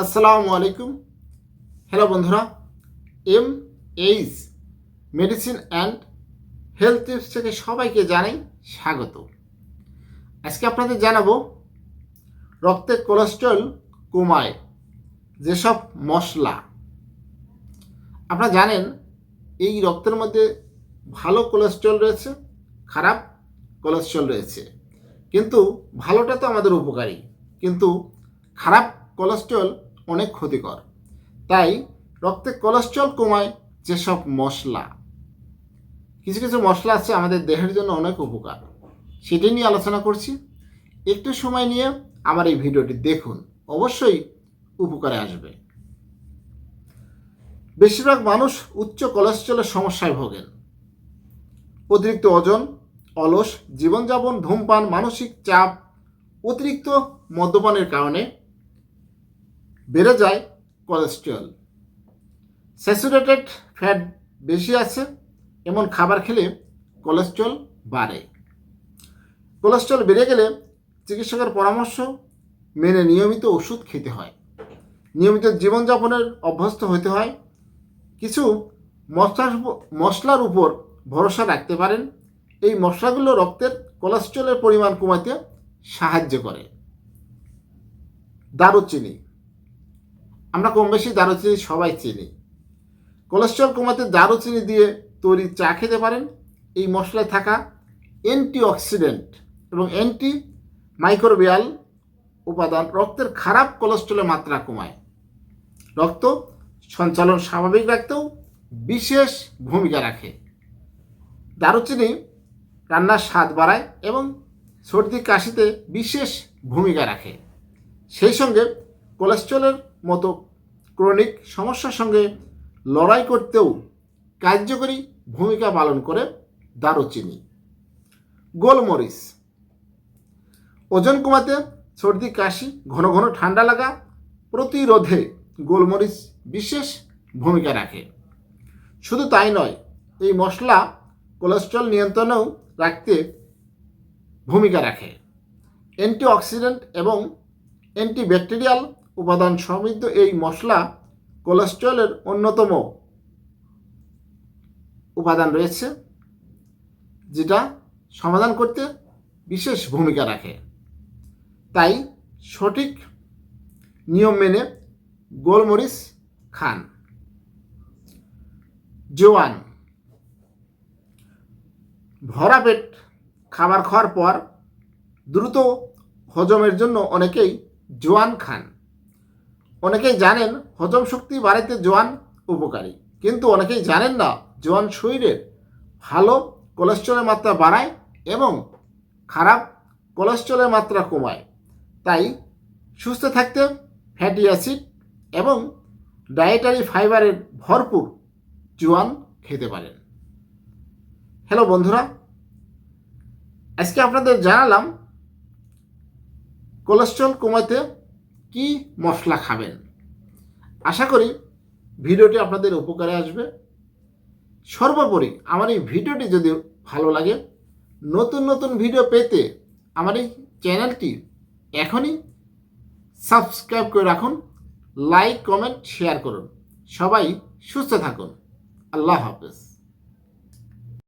আসসালামু আলাইকুম। হ্যালো বন্ধুরা, M H medicine and health tips থেকে সবাইকে জানাই স্বাগত। আজকে আপনাদের জানাব রক্তে কোলেস্ট্রল কমায় যেসব মশলা। আপনারা জানেন, এই রক্তের মধ্যে ভালো কোলেস্ট্রল রয়েছে, খারাপ কোলেস্ট্রল রয়েছে। কিন্তু ভালোটা তো আমাদের উপকারী। কিন্তু খারাপ কোলেস্ট্রল অনেক ক্ষতিকর। তাই রক্তে কোলেস্ট্রল কমায় যেসব মশলা। কিছু কিছু মশলা আছে আমাদের দেহের জন্য অনেক উপকার। সেটি নিয়ে আলোচনা করছি। একটু সময় নিয়ে আমার এই ভিডিওটি দেখুন। অবশ্যই উপকারে আসবে। বেশিরভাগ মানুষ উচ্চ কোলেস্ট্রলের সমস্যায় ভোগেন। অতিরিক্ত ওজন, অলস, জীবনযাপন, ধূমপান, মানসিক চাপ, অতিরিক্ত মদ্যপানের কারণে বেড়ে যায় কোলেস্ট্রল স্যাচুরেটেড ফ্যাট বেশি আছে, এমন খাবার খেলে কোলেস্ট্রল বাড়ে। কোলেস্ট্রল বেড়ে গেলে চিকিৎসকের পরামর্শ মেনে নিয়মিত ওষুধ খেতে হয়। নিয়মিত জীবনযাপনের অভ্যস্ত হতে হয়। কিছু মশলার মশলার উপর ভরসা রাখতে পারেন। এই মশলাগুলো রক্তের কোলেস্ট্রলের পরিমাণ কমাতে সাহায্য করে। দারুচিনি। আমরা কম বেশি দারুচিনি সবাই চিনি। কোলেস্ট্রল কমাতে দারুচিনি দিয়ে তৈরি চা খেতে পারেন। এই মশলায় থাকা অ্যান্টিঅক্সিডেন্ট এবং অ্যান্টি মাইক্রোবিয়াল উপাদান রক্তের খারাপ কোলেস্ট্রলের মাত্রা কমায়। রক্ত সঞ্চালন স্বাভাবিক রাখতেও বিশেষ ভূমিকা রাখে। দারুচিনি রান্নার স্বাদ বাড়ায় এবং সর্দি কাশিতে বিশেষ ভূমিকা রাখে। সেই সঙ্গে কোলেস্ট্রলের মতো ক্রনিক সমস্যার সঙ্গে লড়াই করতেও কার্যকরী ভূমিকা পালন করে দারুচিনি। গোলমরিচ। ওজন কমাতে সর্দি, কাশি, ঘন ঘন ঠান্ডা লাগা প্রতিরোধে গোলমরিচ বিশেষ ভূমিকা রাখে। শুধু তাই নয়, এই মশলা কোলেস্ট্রল নিয়ন্ত্রণেও রাখতে ভূমিকা রাখে। অ্যান্টিঅক্সিডেন্ট এবং অ্যান্টিব্যাকটেরিয়াল উপাদান সমৃদ্ধ এই মশলা কোলেস্ট্রলের অন্যতম উপাদান রয়েছে, যেটা সমাধান করতে বিশেষ ভূমিকা রাখে। তাই সঠিক নিয়ম মেনে গোলমরিচ খান। জোয়ান, ভরা পেট খাবার খাওয়ার পর দ্রুত হজমের জন্য অনেকেই জোয়ান খান। অনেকেই জানেন হজম শক্তি বাড়াইতে জোয়ান উপকারী। কিন্তু অনেকেই জানেন না জোয়ান শরীরের ভালো কোলেস্ট্রলের মাত্রা বাড়ায় এবং খারাপ কোলেস্ট্রলের মাত্রা কমায়। তাই সুস্থ থাকতে ফ্যাটি অ্যাসিড এবং ডায়েটারি ফাইবারের ভরপুর জোয়ান খেতে পারেন। হ্যালো বন্ধুরা, আজকে আপনাদের জানালাম কোলেস্ট্রল কমাতে কি মশলা খাবেন? আশা করি ভিডিওটি আপনাদের উপকারে আসবে। সর্বোপরি আমার এই ভিডিওটি যদি ভালো লাগে, নতুন নতুন ভিডিও পেতে আমার এই চ্যানেলটি এখনই সাবস্ক্রাইব করে রাখুন, লাইক, কমেন্ট, শেয়ার করুন। সবাই সুস্থ থাকুন। আল্লাহ হাফেজ।